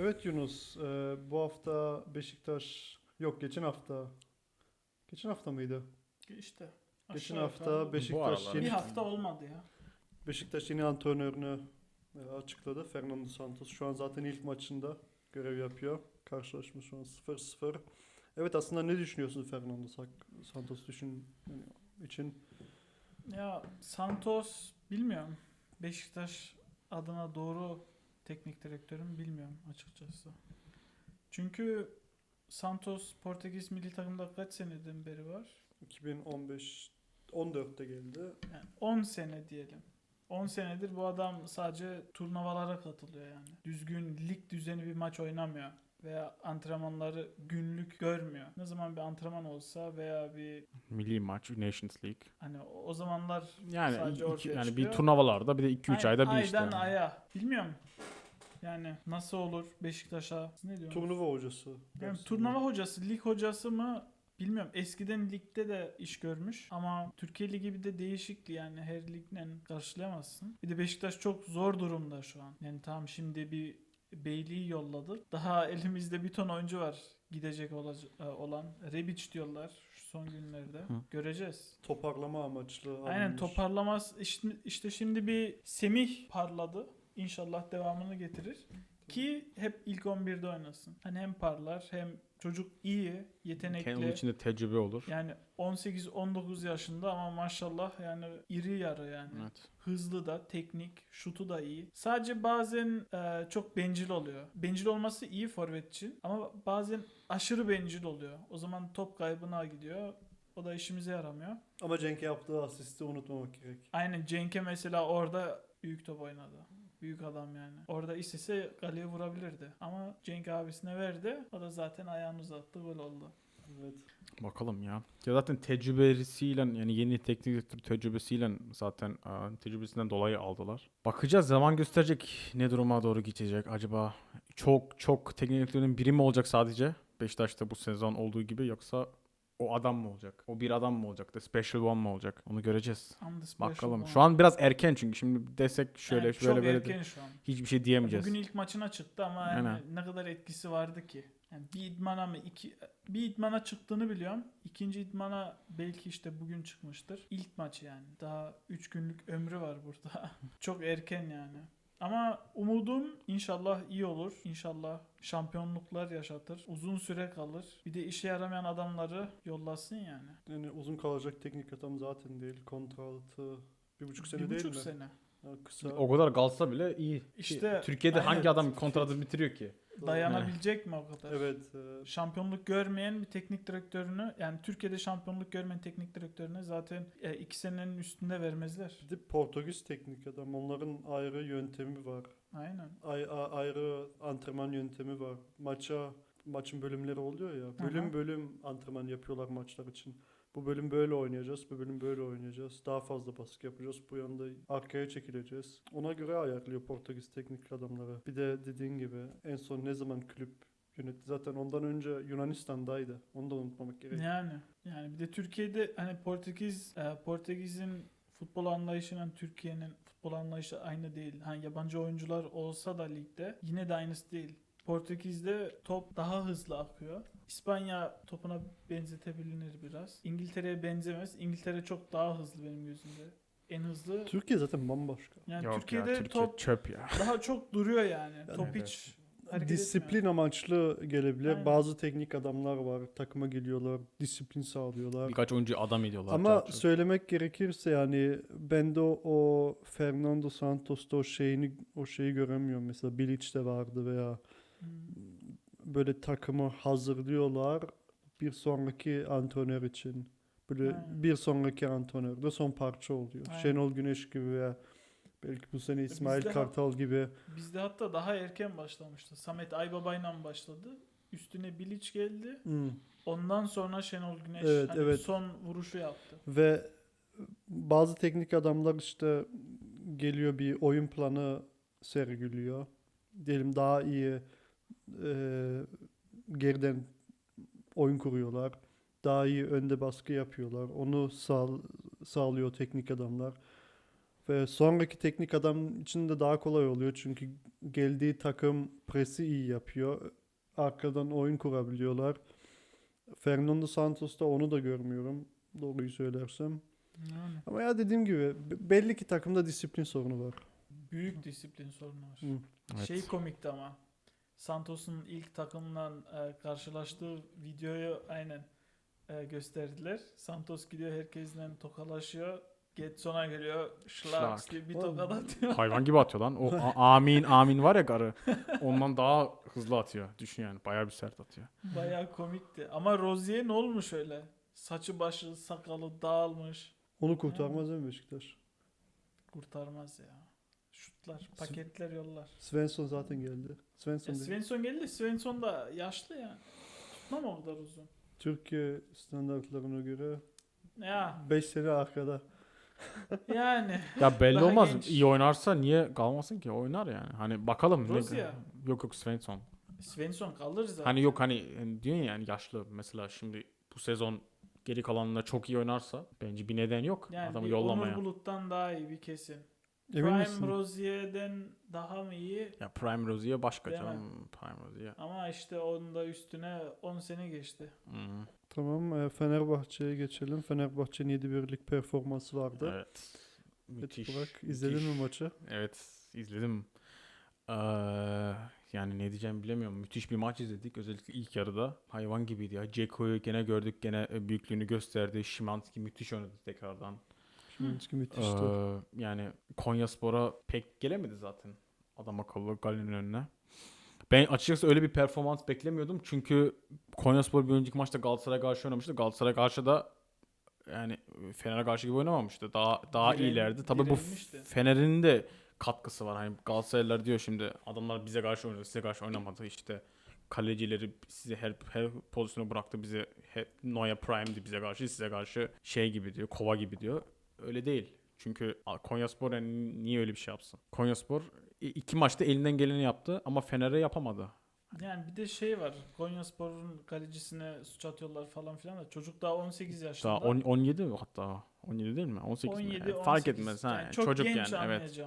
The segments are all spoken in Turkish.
Evet Yunus, e, bu hafta Beşiktaş, yok geçen hafta, geçen hafta mıydı? İşte. Geçen hafta yukarı. Beşiktaş aralar. bir yeni, hafta olmadı ya. Beşiktaş yeni antrenörünü e, açıkladı. Fernando Santos şu an zaten ilk maçında görev yapıyor. Karşılaşma şu an 0-0. Evet aslında ne düşünüyorsun Fernando Sa- Santos düşün yani için? Ya Santos bilmiyorum. Beşiktaş adına doğru teknik direktörüm bilmiyorum açıkçası. Çünkü Santos Portekiz milli takımda kaç seneden beri var? 2015 14'te geldi. Yani 10 sene diyelim. 10 senedir bu adam sadece turnuvalara katılıyor yani. Düzgün lig düzeni bir maç oynamıyor veya antrenmanları günlük görmüyor. Ne zaman bir antrenman olsa veya bir Milli maç, Nations League. hani o zamanlar Yani Sadece iki- ortaya yani çıkıyor. bir turnuvalarda bir de 2-3 Ay- ayda bir işte. aydan yani. aya. Bilmiyorum. Yani nasıl olur Beşiktaş'a? Ne diyorsunuz? Turnuva hocası. Yani turnuva hocası, lig hocası mı bilmiyorum. Eskiden ligde de iş görmüş ama Türkiye Ligi bir de değişikti yani her ligle karşılayamazsın. Bir de Beşiktaş çok zor durumda şu an. Yani tamam şimdi bir Beyliği yolladık. Daha elimizde bir ton oyuncu var gidecek e, olan. Rebic diyorlar şu son günlerde. Hı. Göreceğiz. Toparlama amaçlı. Aynen alınmış. toparlamaz. İşte, işte şimdi bir Semih parladı. İnşallah devamını getirir. Ki hep ilk 11'de oynasın. Hani hem parlar hem çocuk iyi, yetenekli. Onun içinde tecrübe olur. Yani 18-19 yaşında ama maşallah yani iri yarı yani. Evet. Hızlı da, teknik, şutu da iyi. Sadece bazen e, çok bencil oluyor. Bencil olması iyi forvet için ama bazen aşırı bencil oluyor. O zaman top kaybına gidiyor. O da işimize yaramıyor. Ama Cenk'e yaptığı asisti unutmamak gerek. Aynen Cenk'e mesela orada büyük top oynadı. Büyük adam yani. Orada istese kaleye vurabilirdi. Ama Cenk abisine verdi. O da zaten ayağını uzattı. Gol oldu. Evet. Bakalım ya. Ya zaten tecrübesiyle yani yeni teknik direktör tecrübesiyle zaten aa, tecrübesinden dolayı aldılar. Bakacağız zaman gösterecek ne duruma doğru gidecek acaba. Çok çok teknik direktörün biri mi olacak sadece? Beşiktaş'ta bu sezon olduğu gibi yoksa o adam mı olacak? O bir adam mı olacak? The special one mı olacak? Onu göreceğiz. Bakalım. one. Şu an biraz erken çünkü şimdi desek şöyle Yani şöyle böyle erken de şu an. hiçbir şey diyemeyeceğiz. Bugün ilk maçına çıktı ama yani Aynen. ne kadar etkisi vardı ki? Yani bir idmana mı iki bir idmana çıktığını biliyorum. İkinci idmana belki işte bugün çıkmıştır. İlk maç yani. Daha 3 günlük ömrü var burada. Çok erken yani. Ama umudum inşallah iyi olur. İnşallah şampiyonluklar yaşatır. Uzun süre kalır. Bir de işe yaramayan adamları yollasın yani. Yani uzun kalacak teknik adam zaten değil. Kontratı bir buçuk sene bir değil buçuk mi? sene. Ha, kısa. O kadar kalsa bile iyi. İşte Türkiye'de aynen. hangi adam kontratı bitiriyor ki? Dayanabilecek mi o kadar? Evet. e, şampiyonluk görmeyen bir teknik direktörünü yani Türkiye'de şampiyonluk görmeyen teknik direktörüne zaten e, iki senenin üstünde vermezler. bir de Portekiz teknik adam. Onların ayrı yöntemi var. Aynen. Ay, a- ayrı antrenman yöntemi var. Maça maçın bölümleri oluyor ya. Bölüm Aha. bölüm antrenman yapıyorlar maçlar için. Bu bölüm böyle oynayacağız, bu bölüm böyle oynayacağız. Daha fazla baskı yapacağız. Bu yanda arkaya çekileceğiz. Ona göre ayarlıyor Portekiz teknik adamları. Bir de dediğin gibi en son ne zaman kulüp yönetti? Zaten ondan önce Yunanistan'daydı. Onu da unutmamak gerek. Yani yani bir de Türkiye'de hani Portekiz e, Portekiz'in futbol anlayışıyla Türkiye'nin futbol anlayışı aynı değil. Hani yabancı oyuncular olsa da ligde yine de aynısı değil. Portekiz'de top daha hızlı akıyor. İspanya topuna benzetebilir biraz. İngiltere'ye benzemez. İngiltere çok daha hızlı benim gözümde. En hızlı. Türkiye zaten bambaşka. Yani Yok Türkiye'de ya Türkiye top çöp ya. daha çok duruyor yani. Yani Top evet. hiç Disiplin amaçlı gelebilir. Aynen. Bazı teknik adamlar var. Takıma geliyorlar. Disiplin sağlıyorlar. Birkaç oyuncu adam ediyorlar. Ama çarçur. söylemek gerekirse yani ben de o, o Fernando Santos'ta o şeyini o şeyi göremiyorum. Mesela Bilic'te vardı veya. Böyle takımı hazırlıyorlar bir sonraki antrenör için. Böyle Aynen. bir sonraki antrenör de son parça oluyor. Aynen. Şenol Güneş gibi veya belki bu sene İsmail bizde ha- Kartal gibi. Bizde hatta daha erken başlamıştı. Samet Aybaba'yla başladı. Üstüne Bilic geldi. Hmm. Ondan sonra Şenol Güneş Evet, hani evet. son vuruşu yaptı. Ve bazı teknik adamlar işte geliyor bir oyun planı sergiliyor. Diyelim daha iyi e, geriden oyun kuruyorlar. Daha iyi önde baskı yapıyorlar. Onu sağ, sağlıyor teknik adamlar. Ve sonraki teknik adam için de daha kolay oluyor. Çünkü geldiği takım presi iyi yapıyor. Arkadan oyun kurabiliyorlar. Fernando Santos'ta onu da görmüyorum. Doğruyu söylersem. Yani Ama ya dediğim gibi be- belli ki takımda disiplin sorunu var. büyük disiplin sorunu var. Hı. Evet. Şey komikti ama. Santos'un ilk takımla e, karşılaştığı videoyu aynen e, gösterdiler. Santos gidiyor herkesle tokalaşıyor. Getson'a geliyor. Şlaks Şlak. diye bir tokat atıyor. Hayvan gibi atıyor lan. O a- amin amin var ya garı. Ondan daha hızlı atıyor. Düşün yani. Bayağı bir sert atıyor. Bayağı komikti. Ama Rozier ne olmuş öyle? Saçı başı sakalı dağılmış. Onu kurtarmaz değil mi Beşiktaş? Kurtarmaz ya. Şutlar, paketler yollar. Svensson zaten geldi. Svensson Ya değil. Svensson geldi. Svensson da yaşlı ya. Tutmam o kadar uzun. Türkiye standartlarına göre Ya 5 sene arkada. yani. Ya belli Daha olmaz. genç. İyi oynarsa niye kalmasın ki? Oynar yani. Hani bakalım. ne- Rozier. Yok yok Svensson. Svensson kalır zaten. Hani yok hani hani diyorsun ya yani yaşlı mesela şimdi bu sezon geri kalanında çok iyi oynarsa bence bir neden yok yani adamı bir yollamaya. Onur Bulut'tan daha iyi bir kesin. Emin Prime misin? Rozier'den daha mı iyi? Ya Prime Rozier başka Değil mi? canım. Prime Rozier. Ama işte onun da üstüne 10 sene geçti. Hı. Tamam e, Fenerbahçe'ye geçelim. Fenerbahçe'nin 7-1'lik performansı vardı. Evet. Evet, Müthiş. Burak izledin müthiş. mi maçı? Evet izledim. Ee, yani ne diyeceğimi bilemiyorum. Müthiş bir maç izledik. Özellikle ilk yarıda. Hayvan gibiydi ya. Ceko'yu gene gördük. Gene e, büyüklüğünü gösterdi. Şimanski müthiş oynadı tekrardan. Şimanski müthişti. Ee, yani Konyaspor'a pek gelemedi zaten. Adam akıllı Galen'in önüne. Ben açıkçası öyle bir performans beklemiyordum. Çünkü Konyaspor bir önceki maçta Galatasaray'a karşı oynamıştı. Galatasaray karşı da yani Fener'e karşı gibi oynamamıştı. Daha daha Diren- iyilerdi. Tabii bu. Fener'in de katkısı var. Hani Galatasaraylılar diyor şimdi adamlar bize karşı oynadı, size karşı oynamadı. İşte kalecileri size her her pozisyonu bıraktı bize. Hep Noya Prime'di bize karşı, size karşı şey gibi diyor, kova gibi diyor. Öyle değil. Çünkü Konyaspor yani niye öyle bir şey yapsın? Konyaspor iki maçta elinden geleni yaptı ama Fener'e yapamadı. Yani bir de şey var. Konyaspor'un kalecisine suç atıyorlar falan filan da çocuk daha 18 yaşında. Daha on- 17 mi hatta? 17 değil mi? 18 mi? 17 Yani fark 18. etmez ha. Yani Yani çok Çocuk genç yani evet.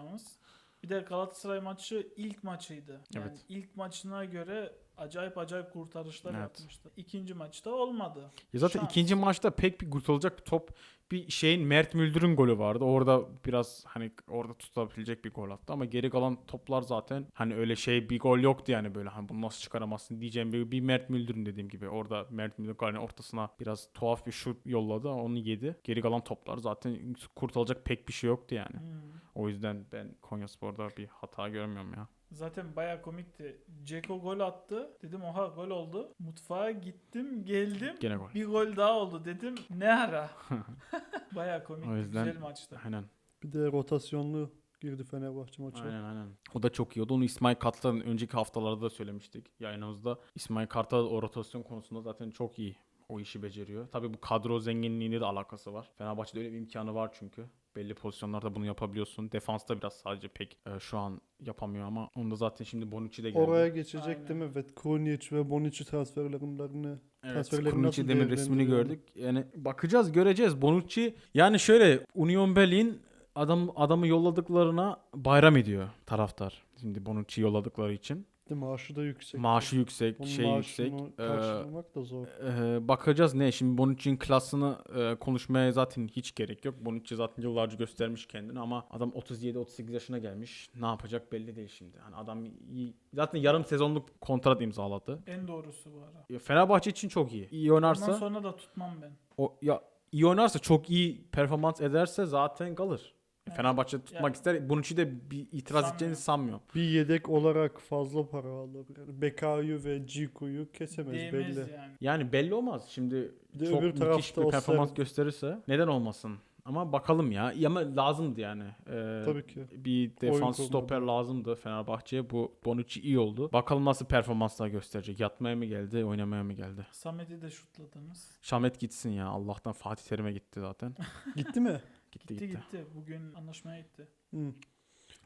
Bir de Galatasaray maçı ilk maçıydı. Yani Evet. ilk maçına göre acayip acayip kurtarışlar Evet. yapmıştı. İkinci maçta olmadı. Ya zaten Şans. ikinci maçta pek bir kurtulacak bir top bir şeyin Mert Müldür'ün golü vardı. Orada biraz hani orada tutabilecek bir gol attı ama geri kalan toplar zaten hani öyle şey bir gol yoktu yani böyle hani bunu nasıl çıkaramazsın diyeceğim bir, bir Mert Müldür'ün dediğim gibi orada Mert Müldür golün ortasına biraz tuhaf bir şut yolladı onu yedi. Geri kalan toplar zaten kurtulacak pek bir şey yoktu yani. Hmm. O yüzden ben Konyaspor'da bir hata görmüyorum ya. Zaten baya komikti. Ceko gol attı. Dedim oha gol oldu. Mutfağa gittim geldim. Gene gol. Bir gol daha oldu dedim. Ne ara? baya komikti. O yüzden- Güzel maçtı. Aynen. Bir de rotasyonlu girdi Fenerbahçe maçı. Aynen aynen. O da çok iyi oldu. Onu İsmail Kartal'ın önceki haftalarda da söylemiştik yayınımızda. İsmail Kartal o rotasyon konusunda zaten çok iyi. O işi beceriyor. Tabii bu kadro zenginliğinde de alakası var. Fenerbahçe'de öyle bir imkanı var çünkü. Belli pozisyonlarda bunu yapabiliyorsun. Defansta biraz sadece pek e, şu an yapamıyor ama onu da zaten şimdi Bonucci de geldi. Oraya geçecek Aynen. Ve Krunic ve Bonucci transferlerini Evet, Krunic demin resmini gördük. Yani bakacağız, göreceğiz. Bonucci yani şöyle Union Berlin adam adamı yolladıklarına bayram ediyor taraftar. Şimdi Bonucci yolladıkları için. De maaşı da yüksek. Maaşı yüksek, Onun şey yüksek. Ee, karşılamak da zor. Ee, bakacağız ne şimdi Bonucci'nin klasını e, konuşmaya zaten hiç gerek yok. Bonucci zaten yıllarca göstermiş kendini ama adam 37-38 yaşına gelmiş. Ne yapacak belli değil şimdi. Hani adam iyi- zaten yarım sezonluk kontrat imzaladı. En doğrusu bu ara. E, Fenerbahçe için çok iyi. İyi Ondan oynarsa sonra da tutmam ben. o ya iyi oynarsa çok iyi performans ederse zaten kalır. Fenerbahçe tutmak Yani- ister. Bonucci de bir itiraz edeceğini sanmıyorum. Bir yedek olarak fazla para alır. Yani Bekayu ve Ciku'yu kesemez Değmez belli. yani. Yani belli olmaz. Şimdi Bir de çok öbür müthiş tarafta bir performans ser- gösterirse neden olmasın? Ama bakalım ya. Ama lazımdı yani. Ee, Tabii ki. Bir defans stoper lazımdı Fenerbahçe'ye. Bu Bonucci iyi oldu. Bakalım nasıl performanslar gösterecek. Yatmaya mı geldi, oynamaya mı geldi? Samet'i de şutladınız. Şamet gitsin ya. Allah'tan Fatih Terim'e gitti zaten. Gitti mi? Gitti Gitti gitti. Bugün anlaşmaya gitti. Hı.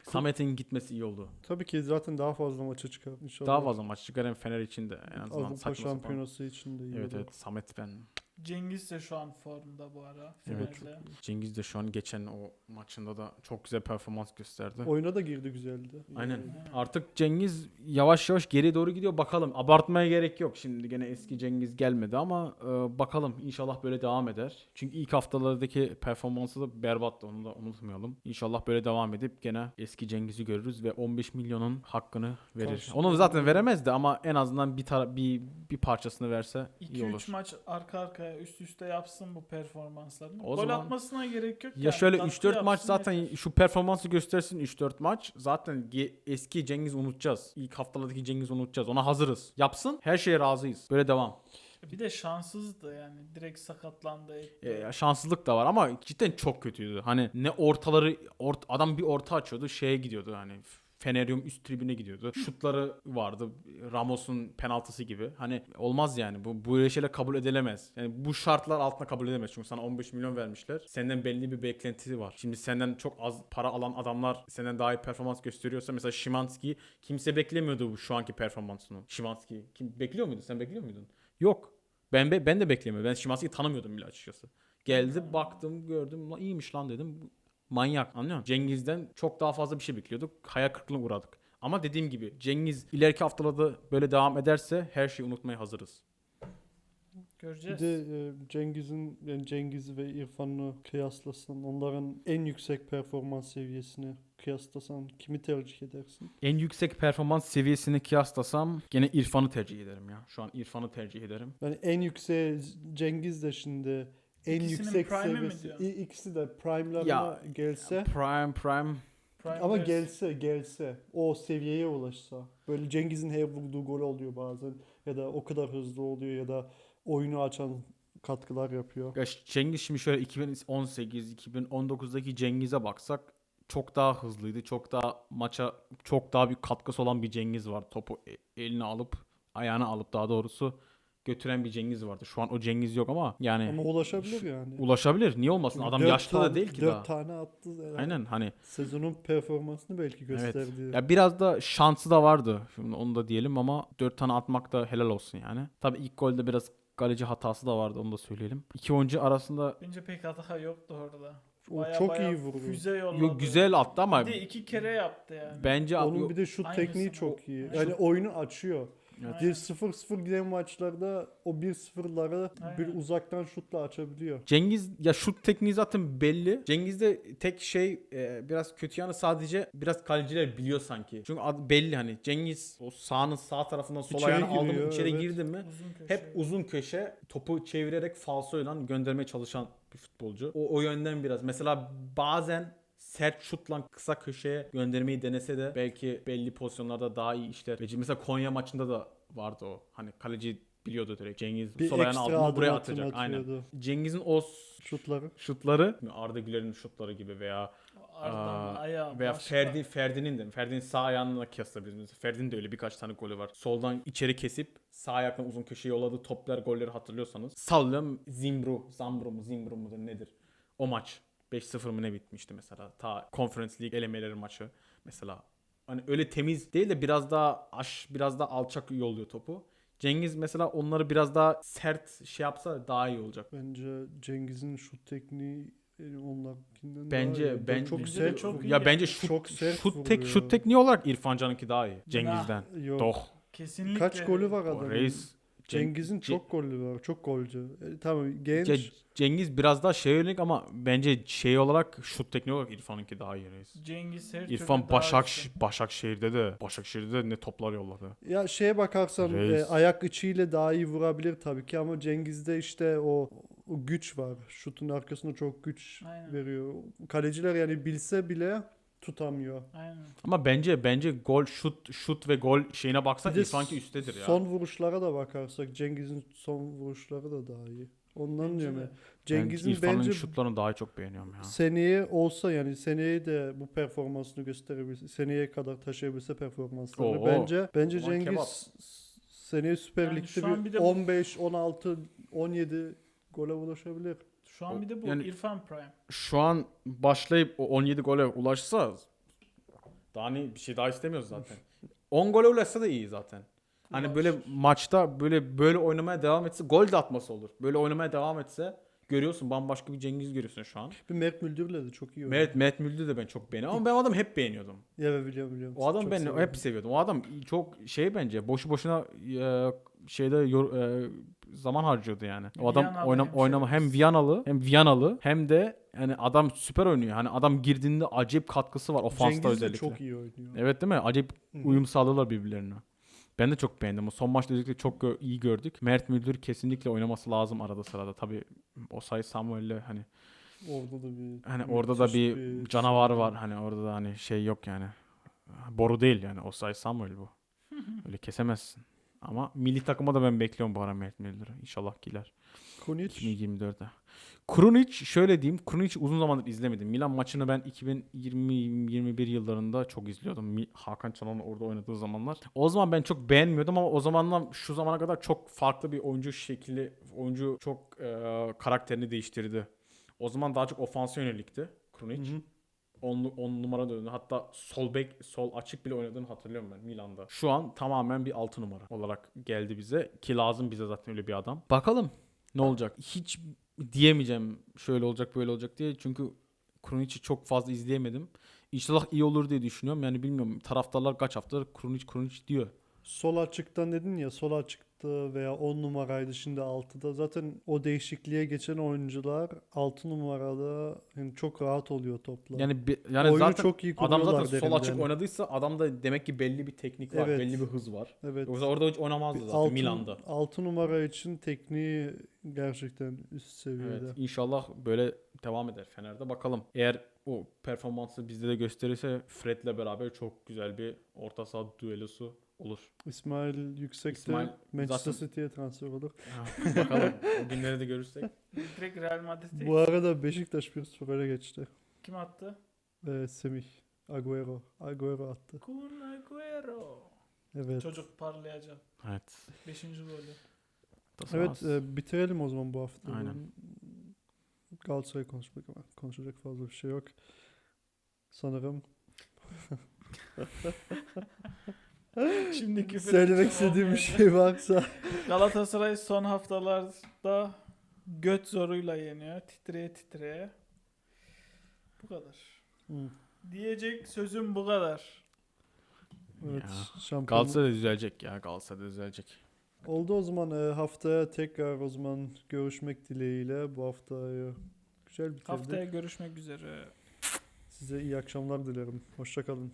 Samet'in gitmesi iyi oldu. Tabii ki zaten daha fazla maça çıkar inşallah. Daha fazla maç çıkar hem Fener için de en azından Avrupa saçma sapan. şampiyonası için de iyi Evet olur. evet Samet ben Cengiz de şu an formda bu ara. Evet. Fener'de. Cengiz de şu an geçen o maçında da çok güzel performans gösterdi. Oyuna da girdi güzeldi. Aynen. Yani Artık Cengiz yavaş yavaş geri doğru gidiyor. Bakalım. Abartmaya gerek yok. Şimdi gene eski Cengiz gelmedi ama e, bakalım. İnşallah böyle devam eder. Çünkü ilk haftalardaki performansı da berbattı. Onu da unutmayalım. İnşallah böyle devam edip gene eski Cengiz'i görürüz ve 15 milyonun hakkını verir. Karşı- Onu zaten veremezdi ama en azından bir tara- bir bir parçasını verse iyi olur. 2-3 maç arka üst üste yapsın bu performanslarını. O Gol zaman- atmasına gerek yok. Ya yani. şöyle Katkı 3-4 maç yapsın zaten yeter. şu performansı göstersin 3-4 maç. Zaten ge- eski Cengiz unutacağız. İlk haftalardaki Cengiz unutacağız. Ona hazırız. Yapsın. Her şeye razıyız. Böyle devam. Bir de şanssızdı yani. Direkt sakatlandı. etti. Ee, şanssızlık da var ama cidden çok kötüydü. Hani ne ortaları ort adam bir orta açıyordu şeye gidiyordu hani Feneryum üst tribüne gidiyordu. Şutları vardı. Ramos'un penaltısı gibi. Hani olmaz yani. Bu böyle şeyler kabul edilemez. Yani bu şartlar altında kabul edilemez. Çünkü sana 15 milyon vermişler. Senden belli bir beklentisi var. Şimdi senden çok az para alan adamlar senden daha iyi performans gösteriyorsa mesela Şimanski kimse beklemiyordu bu şu anki performansını. Şimanski kim bekliyor muydu? Sen bekliyor muydun? Yok. Ben be- ben de beklemiyordum. Ben Şimanski'yi tanımıyordum bile açıkçası. Geldi baktım gördüm iyiymiş lan dedim. Manyak anlıyor musun? Cengiz'den çok daha fazla bir şey bekliyorduk. Hayal kırıklığına uğradık. Ama dediğim gibi Cengiz ileriki haftalarda böyle devam ederse her şeyi unutmaya hazırız. Bir Göreceğiz. de e, Cengiz'in yani Cengiz ve İrfan'ı kıyaslasan, onların en yüksek performans seviyesini kıyaslasan kimi tercih edersin? En yüksek performans seviyesini kıyaslasam gene İrfan'ı tercih ederim ya. Şu an İrfan'ı tercih ederim. Yani en yüksek Cengiz de şimdi en İkisinin yüksek prime'i mi seviyesi. diyorsun? İ- İkisi de prime'larına Ya, gelse Prime prime Prime ama Vers- gelse gelse o seviyeye ulaşsa böyle Cengiz'in her vurduğu gol oluyor bazen ya da o kadar hızlı oluyor ya da oyunu açan katkılar yapıyor. Ya Cengiz şimdi şöyle 2018 2019'daki Cengiz'e baksak çok daha hızlıydı. Çok daha maça çok daha bir katkısı olan bir Cengiz var. Topu e- eline alıp ayağına alıp daha doğrusu götüren bir Cengiz vardı. Şu an o Cengiz yok ama yani Ama ulaşabilir yani. ulaşabilir. Niye olmasın? Adam Dört yaşlı da tane- değil ki dört daha. tane attı. herhalde. Aynen hani Sezonun performansını belki evet. gösterdi. Ya biraz da şansı da vardı. Şimdi onu da diyelim ama 4 tane atmak da helal olsun yani. Tabii ilk golde biraz kaleci hatası da vardı onu da söyleyelim. İki oyuncu arasında Bence pek hata yoktu orada. O Baya çok baya iyi vurdu. Füze yolladı. Yo, güzel attı ama Bir de iki kere yaptı yani. bence Onun bir de şut Aynısını. tekniği çok iyi. Yani oyunu açıyor. Evet. Bir 0-0 giden maçlarda o 1-0'ları bir uzaktan şutla açabiliyor. Cengiz ya şut tekniği zaten belli. Cengiz'de tek şey e, biraz kötü yanı sadece biraz kaleciler biliyor sanki. Çünkü ad- belli hani Cengiz o sahanın sağ tarafından sol İçeri ayağını aldı mı giriyor, içeri evet. girdi mi Uzun köşe. hep uzun köşe topu çevirerek falsoyla göndermeye çalışan bir futbolcu. O, o yönden biraz. Mesela bazen sert şutla kısa köşeye göndermeyi denese de belki belli pozisyonlarda daha iyi işler. Mesela Konya maçında da vardı o. Hani kaleci biliyordu direkt. Cengiz Bir sol ayağını aldı buraya atacak. Aynen. atıyordu. Cengiz'in o Şutları. şutları Arda Güler'in şutları gibi veya Arda'nın ayağı veya başka. Ferdi Ferdi'nin de Ferdi'nin sağ ayağına kıyaslayabiliriz. Ferdi'nin de öyle birkaç tane golü var. Soldan içeri kesip sağ ayakla uzun köşeye yolladığı toplar golleri hatırlıyorsanız. Sallıyorum Zimbru, Zambro mu Zimbru mudur nedir? O maç 5-0 mı ne bitmişti mesela. Ta Conference League elemeleri maçı mesela. Hani öyle temiz değil de biraz daha aş biraz daha alçak yolluyor topu. Cengiz mesela onları biraz daha sert şey yapsa daha iyi olacak. Bence Cengiz'in şut tekniği yani onlarkinden Bence daha iyi. ben çok sert çok iyi ya bence şut, Çok sert şut tek vuruyor. şut tekniği olarak İrfan Can'ınki daha iyi Cengiz'den. Yok. Doh. Kesinlikle. Kaç golü var adamın? Reis Cengiz'in Ce- çok golü var. Çok golcü. E, tamam genç. Ce- Cengiz biraz daha şey yönelik ama bence şey olarak şut tekniği olarak İrfan'ınki daha iyi reis. Cengiz her İrfan Başak üstün. Başakşehir'de de Başakşehir'de de ne toplar yolladı. Ya şeye bakarsan Reis. e, ayak içiyle daha iyi vurabilir tabii ki ama Cengiz'de işte o, o güç var. Şutun arkasında çok güç Aynen. veriyor. Kaleciler yani bilse bile tutamıyor. Aynen. Ama bence bence gol şut şut ve gol şeyine baksak Bir de İrfan'ki üsttedir ya. Son vuruşlara da bakarsak Cengiz'in son vuruşları da daha iyi. Ondan Bence diyorum ya. Ben Cengiz'in İrfan'ın bence şutlarını daha çok beğeniyorum ya. seneye olsa yani seneye de bu performansını gösterebilse, seneye kadar taşıyabilse performanslarını Oo. bence bence Cengiz kebap. seneye Süper Yani Lig'de bir bir de bu- 15, 16, 17 gole ulaşabilir. Şu an bir de bu yani- İrfan Prime. Şu an başlayıp o 17 gole ulaşsa daha ne bir şey daha istemiyoruz zaten. 10 gole ulaşsa da iyi zaten. Hani böyle maçta böyle böyle oynamaya devam etse gol de atması olur. Böyle oynamaya devam etse görüyorsun bambaşka bir Cengiz görüyorsun şu an. Bir Mert Müldür'le de çok iyi oynuyor. Mert, Mert de ben çok beğeniyorum ama ben o adamı hep beğeniyordum. Ya biliyorum biliyorum. O adam Çok ben seviyorum. hep seviyordum. O adam çok şey bence boşu boşuna e, şeyde yor- e, zaman harcıyordu yani. O adam Viyanalı oynam hemşerimiz. oynama hem Viyanalı hem Viyanalı hem de yani adam süper oynuyor. Hani adam girdiğinde acayip katkısı var ofansta Cengiz de özellikle. çok iyi oynuyor. Evet değil mi? Acayip uyum sağlıyorlar birbirlerine. Ben de çok beğendim. O son maçta özellikle çok gö- iyi gördük. Mert Müldür kesinlikle oynaması lazım arada sırada. Tabii o say Samuel'le hani Orada da bir hani orada da müthiş bir canavar şey var. Hani orada da hani şey yok yani. Boru değil yani. O say Samuel bu. Öyle kesemezsin. Ama milli takıma da ben bekliyorum bu ara Mert Müldür'ü. İnşallah gider. Krunic 2024'te. Krunic şöyle diyeyim. Krunic uzun zamandır izlemedim. Milan maçını ben 2020-21 yıllarında çok izliyordum. Hakan Çalhanoğlu orada oynadığı zamanlar. O zaman ben çok beğenmiyordum ama o zamanlar şu zamana kadar çok farklı bir oyuncu şekli, oyuncu çok e, karakterini değiştirdi. O zaman daha çok ofansa yönelikti Krunic. Hı hı. 10 on numara döndü. Hatta sol bek, sol açık bile oynadığını hatırlıyorum ben Milan'da. Şu an tamamen bir 6 numara olarak geldi bize ki lazım bize zaten öyle bir adam. Bakalım ne olacak? Hiç diyemeyeceğim şöyle olacak böyle olacak diye çünkü Krunic'i çok fazla izleyemedim. İnşallah iyi olur diye düşünüyorum. Yani bilmiyorum taraftarlar kaç haftadır Krunic Krunic diyor. Sol açıktan dedin ya sol açıkta veya 10 numaraydı şimdi 6'da. Zaten o değişikliğe geçen oyuncular 6 numarada yani çok rahat oluyor topla. Yani yani Oyunu zaten çok iyi adam zaten sol açık yani. oynadıysa adamda demek ki belli bir teknik var, Evet. belli bir hız var. Evet. Yoksa orada hiç oynamazdı zaten Altı- Milan'da. 6 numara için tekniği gerçekten üst seviyede. Evet, inşallah böyle devam eder Fener'de. Bakalım. Eğer o performansı bizde de gösterirse Fred'le beraber çok güzel bir orta saha düellosu olur. İsmail Yüksek de İsmail Manchester zaten- City'ye transfer olur. Bakalım o günleri de görürsek. Direkt Real Madrid'e Bu arada Beşiktaş 1-0 öne geçti. kim attı? Ee, Semih. Agüero. Agüero attı. Kun Agüero. Evet. Çocuk parlayacak. Evet. Beşinci golü. Evet e, bitirelim o zaman bu hafta. Aynen. Galatasaray konuşmak ama konuşacak fazla bir şey yok. Sanırım Şimdi küfür söylemek istediğim bir şey varsa. Galatasaray son haftalarda göt zoruyla yeniyor. Titreye titreye. Bu kadar. Hı, Diyecek sözüm bu kadar. evet, Ya, şampiyon. Galatasaray da düzelecek ya. Galatasaray da düzelecek. Oldu o zaman e, haftaya tekrar o zaman görüşmek dileğiyle bu haftayı güzel bitirdik. Haftaya görüşmek üzere. Size iyi akşamlar dilerim. Hoşçakalın.